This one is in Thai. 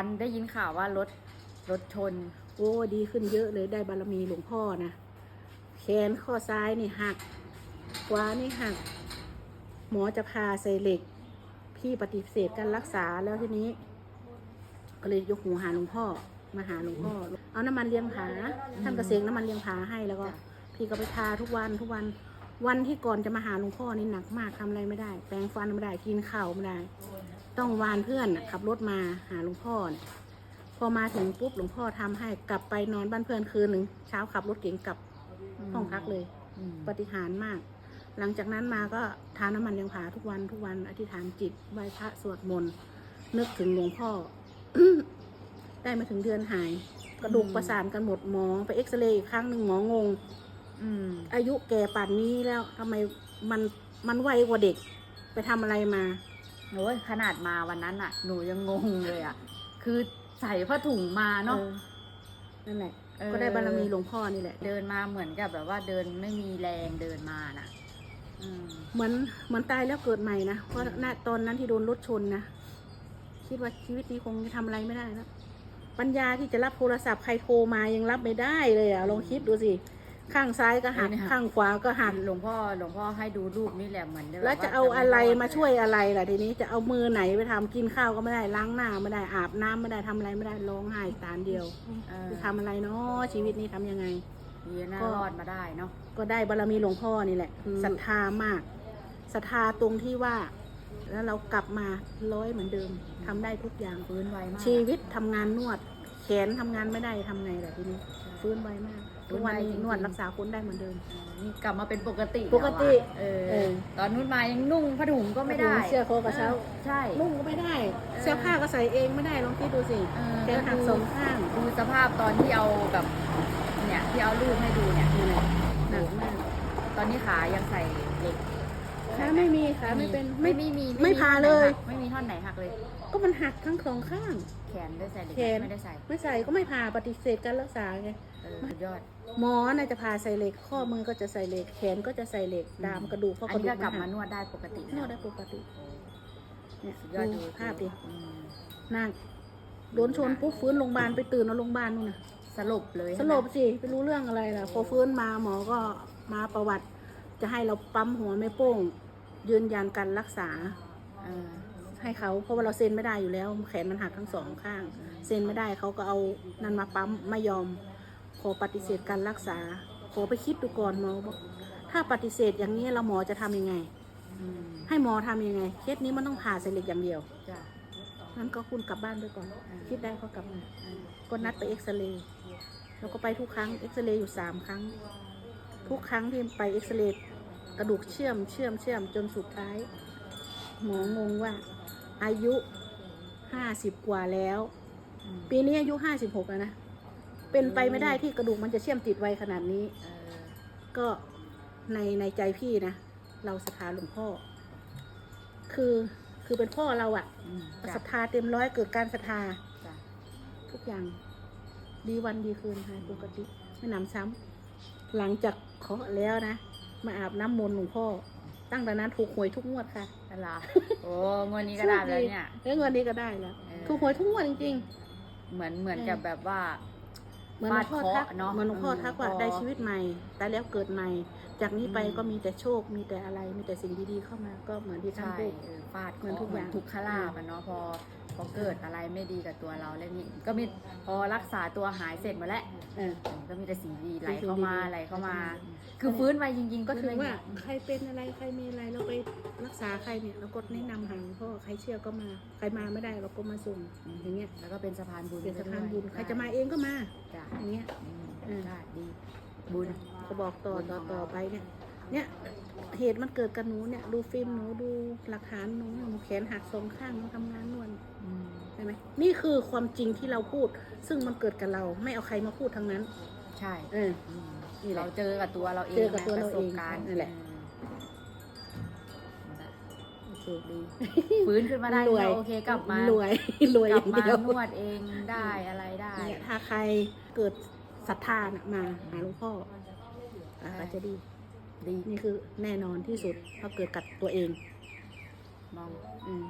อันได้ยินข่าวว่ารถรถชน โอ้ดีขึ้นเยอะเลยได้บารมีหลวงพ่อนะแขนข้อซ้ายนี่หักขวานี่หัก หมอจะพาใส่เหล็ก พี่ปฏิเสธการรักษาแล้วทีนี้ ก็เลยยกหูหาหลวงพ่อมาหาหลวงพ่อ เอาน้ำมันเลี้ยงผาท่านกระเสงน้ำมันเลี้ยงผาให้แล้วก็ พี่ก็ไปทาทุกวันทุกวัน วันที่ก่อนจะมาหาหลวงพ่อนี่หนักมากทำอะไรไม่ได้ แปรงฟันไม่ได้กินข้าวไม่ได้ ต้องวานเพื่อนน่ะขับรถมาหาหลวงพ่อเนี่ยพอมาถึงปุ๊บหลวงพ่อทำให้กลับไปนอนบ้านเพื่อนคืนหนึ่งเช้าขับรถเก๋งกลับห้องพักเลยอืมปฏิหารย์มาก หลังจากนั้นมาก็ทานน้ำมันเลี้ยงผาทุกวันทุกวันอธิษฐานจิตไหว้พระสวดมนต์นึกถึงหลวงพ่อ ได้มาถึงเดือนหาย กระดูกประสานกันหมดหมอไปเอ็กซเรย์อีกครั้งหนึ่งหมองงอืมอายุแก่ป่านนี้แล้วทำไมมันมันไวกว่าเด็ก ไปทำอะไรมา โอ้ยขนาดมาวันนั้นอะ หนูยังงงเลยอะ คือใส่ผ้าถุงมาเนาะออนั่นแหละเออก็ได้บารมีหลวงพ่อนี่แหละ เดินมาเหมือนกับแบบว่าเดินไม่มีแรงเดินมาน่ะอืมเหมือนเหมือนตายแล้วเกิดใหม่นะ เพราะณตอนนั้นที่โดนรถชนนะคิดว่าชีวิตนี้คงจะทำอะไรไม่ได้แล้วปัญญาที่จะรับโทรศัพท์ใครโทรมายังรับไม่ได้เลยอะลองคิดดูสิ ข้างซ้ายก็หักเออเนี่ยข้างขวาก็หัก หลวงพ่อหลวงพ่อให้ดูรูปนี่แหละเหมือนแบบแล้วจะเอาม่อะไรดมาช่วยอะไรล่ะทีนี้จะเอามือไหนไปทำกินข้าวก็ไม่ได้ล้างหน้าไม่ได้อาบน้ำไม่ได้ทำอะไรไม่ได้ร้องไห้ตานเดียวเออจะทำอะไรเนาะชีวิตนี้ทำยังไงดีนะก็รอดมาได้เนาะก็ได้บารมีหลวงพ่อนี่แหละคือศรัทธามากศรัทธาตรงที่ว่า แล้วเรากลับมาร้อยเหมือนเดิมทำได้ทุกอย่างฟื้นไวมากชีวิตทำงานนวด แขนทำงานไม่ได้ทำไงล่ะทีนี้ฟื้นไวมากฟื้ ทุกนไววันนี้จริงๆนวดรักษาคนได้เหมือนเดิม นี่กลับมาเป็นปกติปกติแล้วอะเออเออ ตอนนู้นมายังนุ่งผ้าถุงก็ไม่ได้เสื้อโคอกระเช้า ใช่ นุ่งก็ไม่ได้เสื้อผ้าก็ใส่เองไม่ได้ลองคิดดูสิเออแขนหักสองข้างดูสภาพตอนที่เอาแบบเนี่ยที่เอารูปให้ดูเนี่ยนี่แหละหนักมากตอนนี้ขายังใส่เหล็กขาไม่มีขาไม่เป็นไม่ ไม่มีไม่พาเลย ไม่มีท่อนไหนหักเลย ก็มันหักทั้งสองข้าง แขนได้ใส่เหล็กแขน ไม่ได้ใส่ ไม่ใส่ก็ไม่พาปฏิเสธการรักษาไง เออสุดยอด หมอน่าจะพาใส่เหล็ก ข้อมือก็จะใส่เหล็ก แขนก็จะใส่เหล็ก ดามกระดูกเพราะอักนระนี้ดูก็กกลับนมาหันวดได้ปกตินวดได้ปกติ เนี่ยสุดยอดดูดูภาพดิอืมนั่งโดนชนปุ๊บฟื้นโรงพยาบาลไปตื่นเอาโรงพยาบาลนู่นน่ะ สลบเลยสลบสิไปรู้เรื่องอะไรล่ะพอฟื้นมาหมอก็มาประวัติ จะให้เราปั๊มหัวแม่โป้ง ยืนยันการรักษาเออให้เขาเพราะว่าเราเซ็นไม่ได้อยู่แล้ว แขนมันหักทั้งสองข้าง เซ็นไม่ได้เขาก็เอานั่นมาปั๊มไม่ยอม ขอปฏิเสธการรักษา ขอไปคิดดูก่อนหมอบอกถ้าปฏิเสธอย่างนี้เราหมอจะทำยังไงอืมให้หมอทำยังไง เคสนี้มันต้องผ่าใส่เหล็กอย่างเดียวจ้ะงั้นก็คุณกลับบ้านไปก่อนอืมคิดได้ก็กลับมาเออก็นัดไปเอ็กซเรย์แล้วก็ไปทุกครั้งเอ็กซเรย์อยู่สามครั้ง ทุกครั้งที่ไปเอ็กซเรย์กระดูกเชื่อมเชื่อมเชื่อมจนสุดท้าย หมองงว่า อายุห้าสิบกว่าแล้วอืมปีนี้อายุห้าสิบหกแล้วนะ เป็นไปไม่ได้ที่กระดูกมันจะเชื่อมติดไวขนาดนี้ เออก็ในในใจพี่นะ เราศรัทธาหลวงพ่อ คือคือเป็นพ่อเราอะอืมศรัจ้ะทธาเต็มร้อยเกิดการศรัทธา จ้ะทุกอย่างดีวันดีคืนหายปกติไม่หนำซ้ำหลังจากเคาะแล้วนะ มาอาบน้ำมนต์หลวงพ่อ ตั้งแต่นั้นถูกหวยทุกงวดค่ะอะไรอโอ้งวดนี้ก็ได้แล้วเนี่ยแล้วเงินนี้ก็ได้แล้ว เออ ถูกหวยทุกงวดจริง เหมือนเหมือนกับแบบว่าๆ เหมือนหลวงพ่อทักฟาดเคราะห์เนอะเหมือนหลวงพ่อทักว่าเออได้ชีวิตใหม่ตายแล้วเกิดใหม่ จากนี้ไปอืมก็มีแต่โชคมีแต่อะไรมีแต่สิ่งดีๆเข้ามาก็เหมือนที่ท่านใช่พูดเออฟาดเหมือนทุกอย่างทุกขลาบอะเนาะพอ พอเกิดอะไรไม่ดีกับตัวเราแล้วนี่ก็มีพอรักษาตัวหายเสร็จหมาแล้วเออ ก็มีแต่สิ่งดีไหลสิ่งเข้ามาดีๆไหลเข้ามาอืมคือฟื้นไวจริง ๆ ก็ถือฟื้นไว่าใครเป็นอะไรใครมีอะไรเราไปรักษาใครเนี่ยเราก็แนะนำหาหลวงพ่อใครเชื่อก็มาใครมาไม่ได้เราก็มาส่งอย่างเงี้ยแล้วก็เป็นสะพานบุญเป็นสะพานบุญด้วยใครจะมาเองก็มา จ้ะอย่างเงี้ยอืมเออได้ดีบุญ ก็บอกต่อต่อต่อไปเนี่ย เนี่ยเหตุมันเกิดกับหนูเนี่ย ดูฟิล์มหนูดูหลักฐานหนูหนูแขนหักสองข้างหนูทำงานนวล อืมใช่ไหมนี่คือความจริงที่เราพูด ซึ่งมันเกิดกับเราไม่เอาใครมาพูดทั้งนั้น ใช่เอออืมนี่แหละเราเจอกับตัวเราเองเจอกับตัวนะเราประสบเองการณ์นั่นแหละอืมโอเคดี ฟื้นขึ้นมาได้รวย ก็โอเคกลับมารวย รวยกอลับย่างมาเดียวนวดเองได้อะไรได้ เนี่ยถ้าใครเกิดศรัทธาน่ะมาหาหลวงพ่ออะก็จะดีดีนี่คือแน่นอนที่สุดเพราะเกิดกับตัวเองมอง อืม